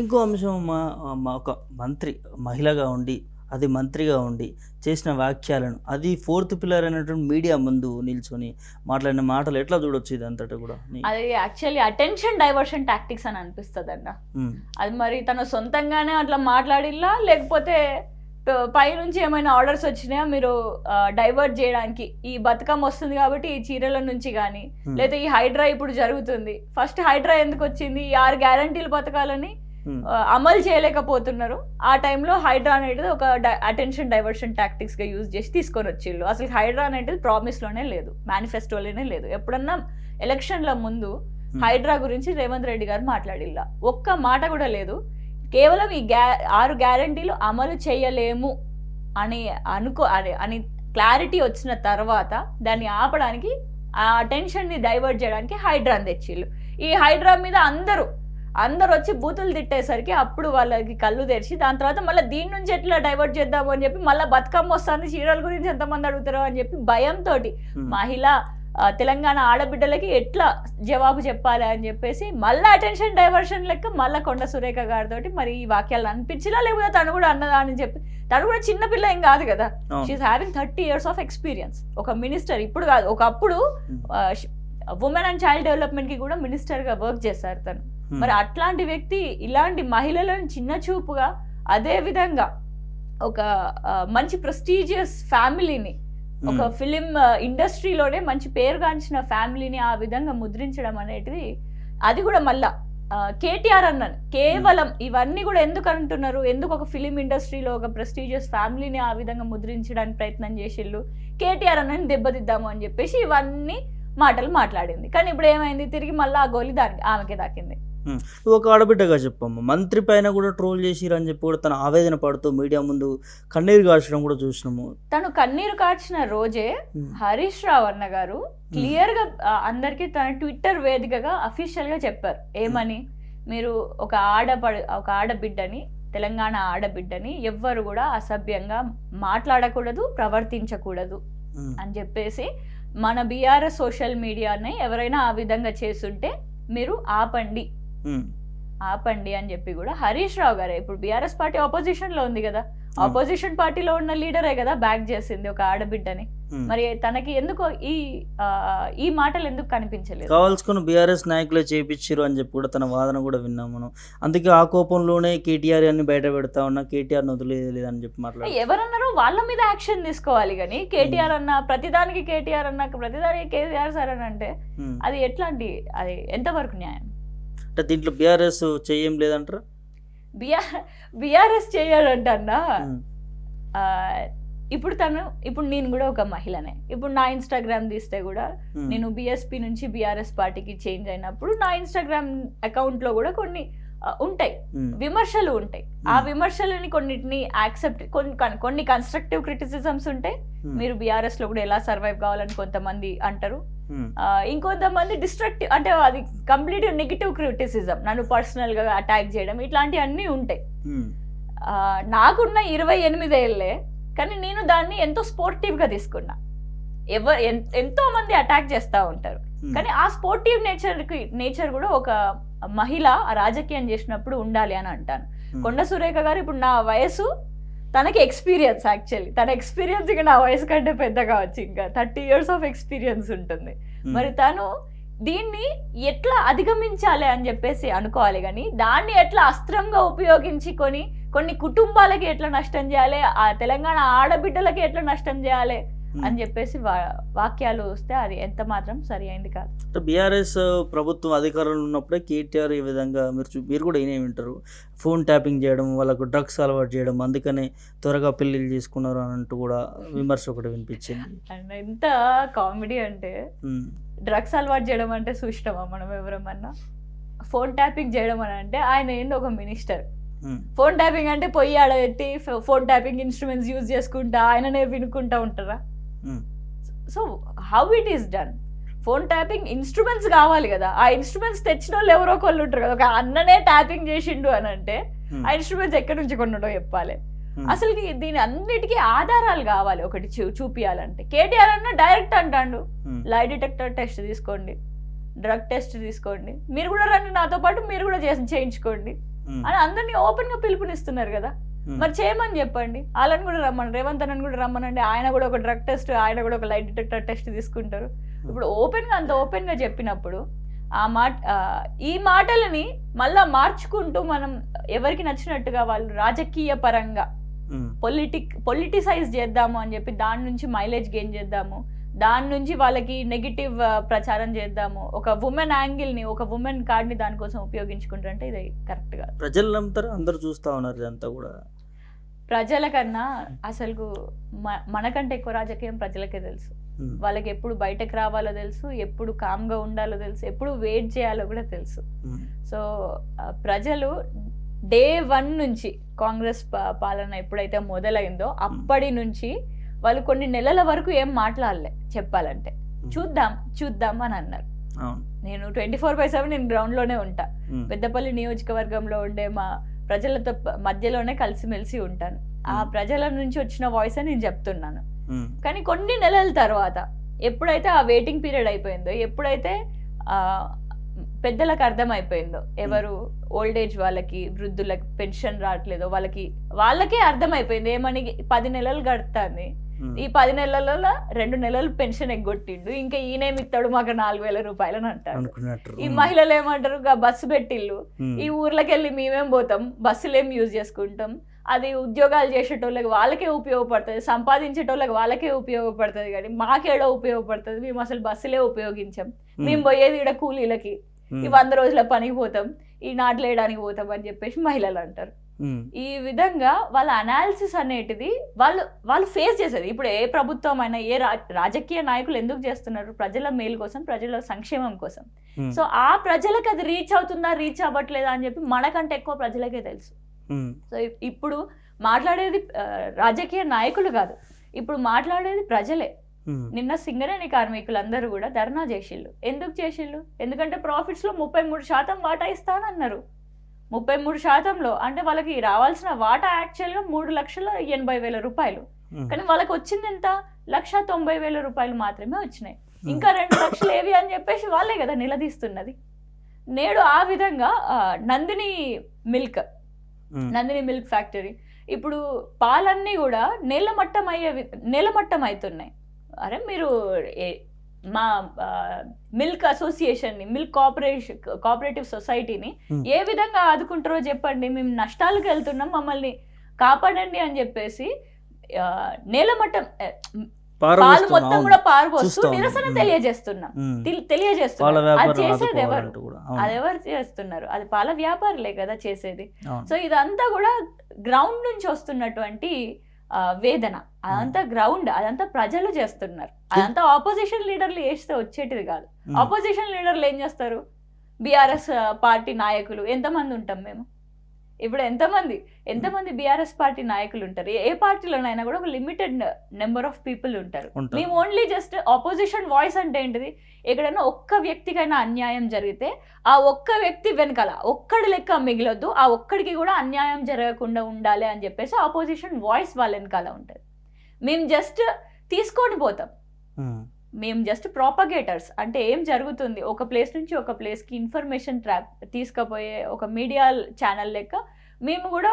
ఇంకో అంశం మా మా ఒక మంత్రి మహిళగా ఉండి అది మంత్రిగా ఉండి చేసిన వాక్యాలను అది ఫోర్త్ పిల్లర్ అనేటువంటి మీడియా ముందు నిల్చొని మాట్లాడిన మాటలు ఎట్లా చూడొచ్చు ఇదంతటా కూడా? అది యాక్చువల్లీ అటెన్షన్ డైవర్షన్ టాక్టిక్స్ అని అనిపిస్తుంది అన్న అది మరి తన సొంతంగానే అట్లా మాట్లాడిల్లా? లేకపోతే ప- పైనుంచి ఏమైనా ఆర్డర్స్ వచ్చినాయా? మీరు డైవర్ట్ చేయడానికి? ఈ బతుకమ్మ వస్తుంది కాబట్టి ఈ చీరల నుంచి కానీ లేదా ఈ హైడ్రా ఇప్పుడు జరుగుతుంది. ఫస్ట్ హైడ్రా ఎందుకు వచ్చింది? ఈ ఆరు గ్యారంటీల పథకాలని ఆ, అమలు చేయలేకపోతున్నారు. ఆ టైంలో హైడ్రా అనేది ఒక అటెన్షన్ డైవర్షన్ టాక్టిక్స్గా యూజ్ చేసి తీసుకొని వచ్చిళ్ళు. అసలు హైడ్రా అనేది ప్రామిస్లోనే లేదు. మేనిఫెస్టోలోనే లేదు. ఎప్పుడన్నా ఎలక్షన్ల ముందు Hmm. హైడ్రా గురించి రేవంత్ రెడ్డి గారు మాట్లాడిల్లా. ఒక్క మాట కూడా లేదు. కేవలం ఈ గ్యా ఆరు గ్యారంటీలు అమలు చేయలేము అని అనుకో అని అని క్లారిటీ వచ్చిన తర్వాత దాన్ని ఆపడానికి ఆ అటెన్షన్ని డైవర్ట్ చేయడానికి హైడ్రాని తెచ్చిళ్ళు. ఈ హైడ్రా మీద అందరూ అందరు వచ్చి బూతులు తిట్టేసరికి అప్పుడు వాళ్ళకి కళ్ళు తెరిచి దాని తర్వాత మళ్ళీ దీని నుంచి ఎట్లా డైవర్ట్ చేద్దాము అని చెప్పి మళ్ళీ బతుకమ్మ వస్తుంది చీరల గురించి ఎంతమంది అడుగుతారో అని చెప్పి భయంతో మహిళ తెలంగాణ ఆడబిడ్డలకి ఎట్లా జవాబు చెప్పాలి అని చెప్పేసి మళ్ళీ అటెన్షన్ డైవర్షన్ లెక్క మళ్ళీ కొండ సురేఖ గారితో మరి ఈ వాక్యాలు అనిపించినా లేకపోతే తను కూడా అన్నదా అని చెప్పి తను కూడా చిన్న పిల్ల ఏం కాదు కదా. అవును. She's having thirty years of experience ఒక మినిస్టర్ ఇప్పుడు కాదు ఒకప్పుడు ఉమ్, ఉమెన్ అండ్ చైల్డ్ డెవలప్మెంట్కి కూడా మినిస్టర్గా వర్క్ చేశారు తను. మరి అట్లాంటి వ్యక్తి ఇలాంటి మహిళలను చిన్న చూపుగా అదే విధంగా ఒక మంచి ప్రెస్టీజియస్ ఫ్యామిలీని ఒక ఉమ్, ఫిలిం ఇండస్ట్రీలోనే మంచి పేరుగాంచిన ఫ్యామిలీని ఆ విధంగా ముద్రించడం అనేది అది కూడా మళ్ళా కేటీఆర్ అన్నాను. కేవలం ఇవన్నీ కూడా ఎందుకు అంటున్నారు? ఎందుకు ఒక ఫిలిం ఇండస్ట్రీలో ఒక ప్రెస్టీజియస్ ఫ్యామిలీని ఆ విధంగా ముద్రించడానికి ప్రయత్నం చేసిళ్ళు? కేటీఆర్ అన్నని దెబ్బతిద్దాము అని చెప్పేసి ఇవన్నీ మాటలు మాట్లాడింది. కానీ ఇప్పుడు ఏమైంది? తిరిగి మళ్ళీ ఆ గోలి దానికి ఆమెకే దాకింది. ఒక ఆడబిడ్డగా చెప్పమ్మ. మంత్రి పైన కూడా ట్రోల్ చేసిరు అని చెప్పి కూడా తన ఆవేదన పడుతూ మీడియా ముందు కన్నీరు కాల్చడం కూడా చూసినాము. తను కన్నీరు కార్చిన రోజే హరీష్ రావు అన్న గారు క్లియర్గా అందరికీ తన ట్విట్టర్ వేదికగా అఫీషియల్గా చెప్పారు. ఏమని? మీరు ఒక ఆడపడ ఒక ఆడబిడ్డని తెలంగాణ ఆడబిడ్డని ఎవ్వరు కూడా అసభ్యంగా మాట్లాడకూడదు ప్రవర్తించకూడదు అని చెప్పేసి మన బీఆర్ఎస్ సోషల్ మీడియాని ఎవరైనా ఆ విధంగా చేస్తుంటే మీరు ఆపండి. ఆపండి అని చెప్పి కూడా హరీష్ రావు గారే ఇప్పుడు బీఆర్ఎస్ పార్టీ ఆపోజిషన్లో ఉంది కదా. ఆపోజిషన్ పార్టీలో ఉన్న లీడరే కదా బ్యాక్ చేసింది ఒక ఆడబిడ్డని. మరి తనకి ఎందుకో ఈ ఈ మాటలు ఎందుకు కనిపించలేదు? కావాల్సుకున్న బీఆర్ఎస్ నాయకులే చేపించారు అని చెప్పి కూడా తన వాదన కూడా విన్నాం మనం. అందుకే ఆ కోపంలోనే కేటీఆర్ అని బయట పెడతా ఉన్నా కేటీఆర్ వదిలేదు అని చెప్పి మాట్లాడు. ఎవరన్నారో వాళ్ళ మీద యాక్షన్ తీసుకోవాలి కానీ కేటీఆర్ అన్న ప్రతిదానికి కేటీఆర్ అన్న ప్రతిదానికి కేటీఆర్ సార్ అని అంటే. అది ఎట్లాంటి అది ఎంతవరకు న్యాయం? అంటే దీంట్లో బీఆర్ఎస్ చెయ్యం లేదంటారా? బిఆర్ బిఆర్ఎస్ చేయడంట అన్న ఉమ్, ఆ, ఇప్పుడు తను ఇప్పుడు నేను కూడా ఒక మహిళనే. ఇప్పుడు నా ఇన్స్టాగ్రామ్ తీస్తే కూడా నేను బిఎస్పి నుంచి బీఆర్ఎస్ పార్టీకి చేంజ్ అయినప్పుడు నా ఇన్స్టాగ్రామ్ అకౌంట్లో కూడా కొన్ని ఉంటాయి. విమర్శలు ఉంటాయి. ఆ. విమర్శలని కొన్నిటిని యాక్సెప్ట్ కొన్ని కొన్ని- కన్స్ట్రక్టివ్ క్రిటిసిజమ్స్ ఉంటాయి. మీరు బీఆర్ఎస్లో కూడా ఎలా సర్వైవ్ కావాలని కొంతమంది అంటారు. ఇంకొంతమంది డిస్ట్రక్టివ్ అంటే అది కంప్లీట్ నెగిటివ్ క్రిటిసిజం నన్ను పర్సనల్గా అటాక్ చేయడం ఇట్లాంటివన్నీ ఉంటాయి. ఆ, నాకున్న ఇరవై ఎనిమిది ఏళ్ళే కానీ నేను దాన్ని ఎంతో స్పోర్టివ్గా తీసుకున్నా. ఎవరు ఎంతో మంది అటాక్ చేస్తూ ఉంటారు. ఉమ్, కానీ ఆ స్పోర్టివ్ నేచర్ నేచర్ కూడా ఒక మహిళ ఆ రాజకీయం చేసినప్పుడు ఉండాలి అని అంటాను. కొండ సురేఖ గారు ఇప్పుడు నా వయసు తనకి ఎక్స్పీరియన్స్ యాక్చువల్లీ తన ఎక్స్పీరియన్స్ ఇంకా నా వయసు కంటే పెద్ద కావచ్చు ఇంకా. థర్టీ ఇయర్స్ ఆఫ్ ఎక్స్పీరియన్స్ ఉంటుంది. ఉమ్, మరి తను దీన్ని ఎట్లా అధిగమించాలి అని చెప్పేసి అనుకోవాలి కానీ దాన్ని ఎట్లా అస్త్రంగా ఉపయోగించి కొని కొన్ని కుటుంబాలకి ఎట్లా నష్టం చేయాలి ఆ తెలంగాణ ఆడబిడ్డలకి ఎట్లా నష్టం చేయాలి. అని చెప్పేసి వాక్యాలు వస్తే అది ఎంత మాత్రం సరి అయింది కాదు. బీఆర్ఎస్ ప్రభుత్వం అధికారంలో ఉన్నప్పుడే కేటీఆర్ ఈ విధంగా మీరు మీరు కూడా ఈయనే వింటారు. ఫోన్ ట్యాపింగ్ చేయడం వాళ్ళకు డ్రగ్స్ అలవాటు చేయడం అందుకనే త్వరగా పెళ్ళిళ్ళు చేసుకున్నారు అని అంటూ కూడా విమర్శ ఒకటి వినిపించింది. అండ్ ఎంత కామెడీ అంటే ఉమ్, డ్రగ్స్ అలవాటు చేయడం అంటే చూసినామా మనం ఎవరమన్నా? ఫోన్ ట్యాపింగ్ చేయడం అని అంటే ఆయన ఏంది ఒక మినిస్టర్. ఉమ్, ఫోన్ ట్యాపింగ్ అంటే పొయ్యి ఆడబెట్టి ఫోన్ ట్యాపింగ్ ఇన్స్ట్రుమెంట్స్ యూజ్ చేసుకుంటా ఆయననే వినుకుంటా ఉంటారా? So how it is done phone tapping instruments కావాలి కదా. ఆ ఇన్స్ట్రుమెంట్స్ తెచ్చిన వాళ్ళు ఎవరో ఒకళ్ళు ఉంటారు కదా. ఒక అన్ననే ట్యాపింగ్ చేసిండు అని అంటే ఉమ్, ఆ ఇన్స్ట్రుమెంట్స్ ఎక్కడి నుంచి కొన్నాడో చెప్పాలి. ఉమ్, అసలు దీని అన్నిటికీ ఆధారాలు కావాలి. ఒకటి చూపియాలంటే. కేటీఆర్ అన్న డైరెక్ట్ అంటాడు. లై డిటెక్టర్ టెస్ట్ తీసుకోండి. డ్రగ్ టెస్ట్ తీసుకోండి. మీరు కూడా రండి నాతో పాటు మీరు కూడా చేసి చేయించుకోండి. ఉమ్, అని అందరినీ ఓపెన్గా పిలుపునిస్తున్నారు కదా. మరి చేయమని చెప్పండి. వాళ్ళని కూడా రమ్మని. రేవంత్ అన్నని కూడా రమ్మనండి. ఆయన కూడా ఒక డ్రగ్ టెస్ట్ ఆయన కూడా ఒక లైట్ డిటెక్టర్ టెస్ట్ తీసుకుంటారు. ఇప్పుడు ఓపెన్గా అంత ఓపెన్గా చెప్పినప్పుడు ఆ మాట ఈ మాటలని మళ్ళా మార్చుకుంటూ మనం ఎవరికి నచ్చినట్టుగా వాళ్ళు రాజకీయ పరంగా ఉమ్, పొలిటిక్ పొలిటిసైజ్ చేద్దాము అని చెప్పి దాని నుంచి మైలేజ్ గెయిన్ చేద్దాము. దాని నుంచి వాళ్ళకి నెగిటివ్ ప్రచారం చేద్దాము. ఒక ఉమెన్ని ఒక ఉమెన్ కార్డ్ని దానికోసం ఉపయోగించుకుంటారంటే ఇది కరెక్ట్ కాదు. ప్రజలు నమ్ముతారు? అందరు చూస్తా ఉన్నారు ఇదంతా కూడా. ప్రజల కన్నా అసలు మనకంటే ఎక్కువ రాజకీయం ప్రజలకే తెలుసు. వాళ్ళకి ఎప్పుడు బయటకు రావాలో తెలుసు ఎప్పుడు కామ్గా ఉండాలో తెలుసు ఎప్పుడు వెయిట్ చేయాలో కూడా తెలుసు. సో ప్రజలు డే వన్ నుంచి కాంగ్రెస్ పాలన ఎప్పుడైతే మొదలైందో అప్పటి నుంచి వాళ్ళు కొన్ని నెలల వరకు ఏం మాట్లాడలే చెప్పాలంటే. చూద్దాం చూద్దాం అని అన్నారు. నేను ట్వంటీ ఫోర్ బై సెవెన్ నేను గ్రౌండ్లోనే ఉంటా. ఉమ్, పెద్దపల్లి నియోజకవర్గంలో ఉండే మా ప్రజలతో మధ్యలోనే కలిసిమెలిసి ఉంటాను. ఆ. ప్రజల నుంచి వచ్చిన వాయిస్ అని నేను చెప్తున్నాను. కానీ కొన్ని నెలల తర్వాత ఎప్పుడైతే ఆ వెయిటింగ్ పీరియడ్ అయిపోయిందో ఎప్పుడైతే ఆ, పెద్దలకు అర్థమైపోయిందో. ఎవరు ఓల్డ్ ఏజ్ వాళ్ళకి వృద్ధులకి పెన్షన్ రావట్లేదో వాళ్ళకి వాళ్ళకే అర్థమైపోయింది. ఏమని పది నెలలు గడుతుంది ఈ పది నెలలలో రెండు నెలలు పెన్షన్ ఎగ్గొట్టిండు. ఇంకా ఈయనేమి ఇస్తాడు మాకు నాలుగు వేల రూపాయలు అని అంటారు ఈ మహిళలు ఏమంటారు? "గా బస్సు ఉమ్, ఈ ఊర్లోకి వెళ్ళి మేమేం పోతాం? బస్సులు ఏం యూజ్ చేసుకుంటాం. అది ఉద్యోగాలు చేసేటోళ్ళకి వాళ్ళకే ఉపయోగపడుతుంది. సంపాదించేటోళ్ళకి వాళ్ళకే ఉపయోగపడుతుంది. కానీ మాకేడో ఉపయోగపడుతుంది? మేము అసలు బస్సులే ఉపయోగించాం. మేము. పోయేది ఇక్కడ కూలీలకి. ఈ వంద రోజుల పనికి పోతాం ఈ నాట్లు వేయడానికి పోతాం అని చెప్పేసి మహిళలు అంటారు. ఈ విధంగా వాళ్ళ అనాలిసిస్ అనేటిది వాళ్ళు వాళ్ళు ఫేస్ చేసేది. ఇప్పుడు ఏ ప్రభుత్వం అయినా ఏ రాజకీయ నాయకులు ఎందుకు చేస్తున్నారు? ప్రజల మేలు కోసం ప్రజల సంక్షేమం కోసం. సో ఆ ప్రజలకు అది రీచ్ అవుతుందా రీచ్ అవ్వట్లేదా అని చెప్పి మనకంటే ఎక్కువ ప్రజలకే తెలుసు. సో ఇప్- ఇప్పుడు మాట్లాడేది రాజకీయ నాయకులు కాదు. ఇప్పుడు మాట్లాడేది ప్రజలే. నిన్న సింగరేణి కార్మికులందరూ కూడా ధర్నా చేసిళ్ళు. ఎందుకు చేసిళ్ళు? ఎందుకంటే ప్రాఫిట్స్లో ముప్పై మూడు శాతం వాటా ఇస్తానన్నారు. ముప్పై మూడు శాతంలో అంటే వాళ్ళకి రావాల్సిన వాటా యాక్చువల్గా మూడు లక్షల ఎనభై వేల రూపాయలు. ఉమ్, కానీ వాళ్ళకి వచ్చింది ఎంత? లక్ష తొంభై వేల రూపాయలు మాత్రమే వచ్చినాయి. ఉమ్, ఇంకా రెండు లక్షలు ఏవి అని చెప్పేసి వాళ్ళే కదా నిలదీస్తున్నది. నేడు ఆ విధంగా Nandini milk. Nandini milk factory. ఇప్పుడు పాలన్నీ కూడా నేలమట్టం అయ్యే నేలమట్టం అవుతున్నాయి అరే మీరు మా మిల్క్ అసోసియేషన్ని మిల్క్ కోఆపరేషన్ కోఆపరేటివ్ సొసైటీని Hmm. ఏ విధంగా ఆదుకుంటారో చెప్పండి మేము నష్టాలకు వెళ్తున్నాం మమ్మల్ని కాపాడండి అని చెప్పేసి నేలమట్టం పాలు మొత్తం. కూడా పారబోస్తూ చూస్తాం. నిరసన Hmm. తెలియజేస్తున్నాం పాల తెలియజేస్తున్నాం అది చేసేది ఎవరు అది ఎవరు చేస్తున్నారు అది పాల వ్యాపారులే కదా చేసేది. సో ఇదంతా కూడా గ్రౌండ్ నుంచి వస్తున్నటువంటి వేదన. అదంతా గ్రౌండ్ అదంతా ప్రజలు చేస్తున్నారు. అదంతా ఆపోజిషన్ లీడర్లు వేస్తే వచ్చేటిది కాదు. ఆపోజిషన్ లీడర్లు ఏం చేస్తారు? బీఆర్ఎస్ పార్టీ నాయకులు ఎంతమంది ఉంటాం మేము? ఇప్పుడు ఎంతమంది ఎంతమంది బీఆర్ఎస్ పార్టీ నాయకులు ఉంటారు ఏ పార్టీలోనైనా కూడా ఒక లిమిటెడ్ నెంబర్ ఆఫ్ పీపుల్ ఉంటారు. మేము ఓన్లీ జస్ట్ ఆపోజిషన్ వాయిస్ అంటే ఏంటిది? ఎక్కడైనా ఒక్క వ్యక్తికైనా అన్యాయం జరిగితే ఆ ఒక్క వ్యక్తి వెనకాల ఒక్కడి లెక్క మిగిలొద్దు ఆ ఒక్కడికి కూడా అన్యాయం జరగకుండా ఉండాలి అని చెప్పేసి ఆపోజిషన్ వాయిస్ వాళ్ళ వెనకాల ఉంటుంది. మేము జస్ట్ తీసుకొని పోతాం. మేము జస్ట్ ప్రాపగేటర్స్ అంటే ఏం జరుగుతుంది? ఒక ప్లేస్ నుంచి ఒక ప్లేస్కి ఇన్ఫర్మేషన్ ట్రాప్ తీసుకుపోయే ఒక మీడియా ఛానల్ లెక్క మేము కూడా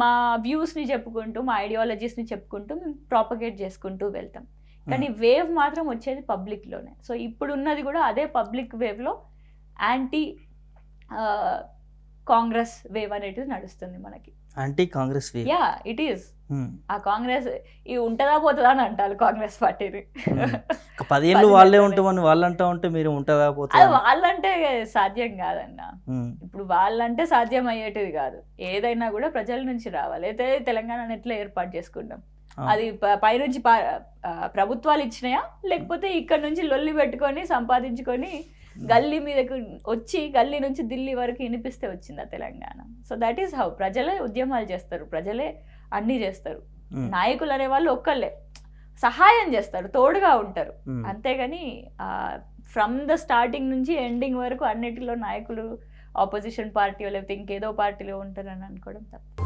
మా వ్యూస్ని చెప్పుకుంటూ మా ఐడియాలజీస్ని చెప్పుకుంటూ మేము ప్రాపగేట్ చేసుకుంటూ వెళ్తాం. కానీ వేవ్ మాత్రం వచ్చేది పబ్లిక్లోనే సో ఇప్పుడు ఉన్నది కూడా అదే పబ్లిక్ వేవ్లో యాంటీ కాంగ్రెస్ వేవ్ అనేది నడుస్తుంది మనకి. Anti Congress wave yeah it is ఆ కాంగ్రెస్ ఇది ఉంటుందా పోతుందా అని అంటారు కాంగ్రెస్ పార్టీని. ఒక పదేళ్ళు పది వాళ్ళే. ఉంటామని వాళ్ళు అంటా ఉంటే మీరు ఉంటుందా పోతుందా? వాళ్ళంటే సాధ్యం కాదన్న. ఉమ్, ఇప్పుడు వాళ్ళంటే సాధ్యం అయ్యేటిది కాదు. ఏదైనా కూడా ప్రజల నుంచి రావాలి. అయితే తెలంగాణను ఎట్లా ఏర్పాటు చేసుకుంటాం. అది ప- పైనుంచి ప్రభుత్వాలు ఇచ్చినాయా? లేకపోతే ఇక్కడ నుంచి లొల్లి పెట్టుకొని సంపాదించుకొని గల్లీ మీదకు వచ్చి గల్లీ నుంచి ఢిల్లీ వరకు వినిపిస్తే వచ్చింది ఆ Telangana? So that is how ప్రజలే ఉద్యమాలు చేస్తారు. ప్రజలే అన్నీ చేస్తారు. ఉమ్, నాయకులు అనే వాళ్ళు ఒక్కళ్ళే. సహాయం చేస్తారు. తోడుగా ఉంటారు. ఉమ్. అంతేగాని ఫ్రమ్ ద స్టార్టింగ్ నుంచి ఎండింగ్ వరకు అన్నిటిలో నాయకులు ఆపోజిషన్ పార్టీ లేకపోతే ఇంకేదో పార్టీలో ఉంటారని అనుకోవడం తప్పు.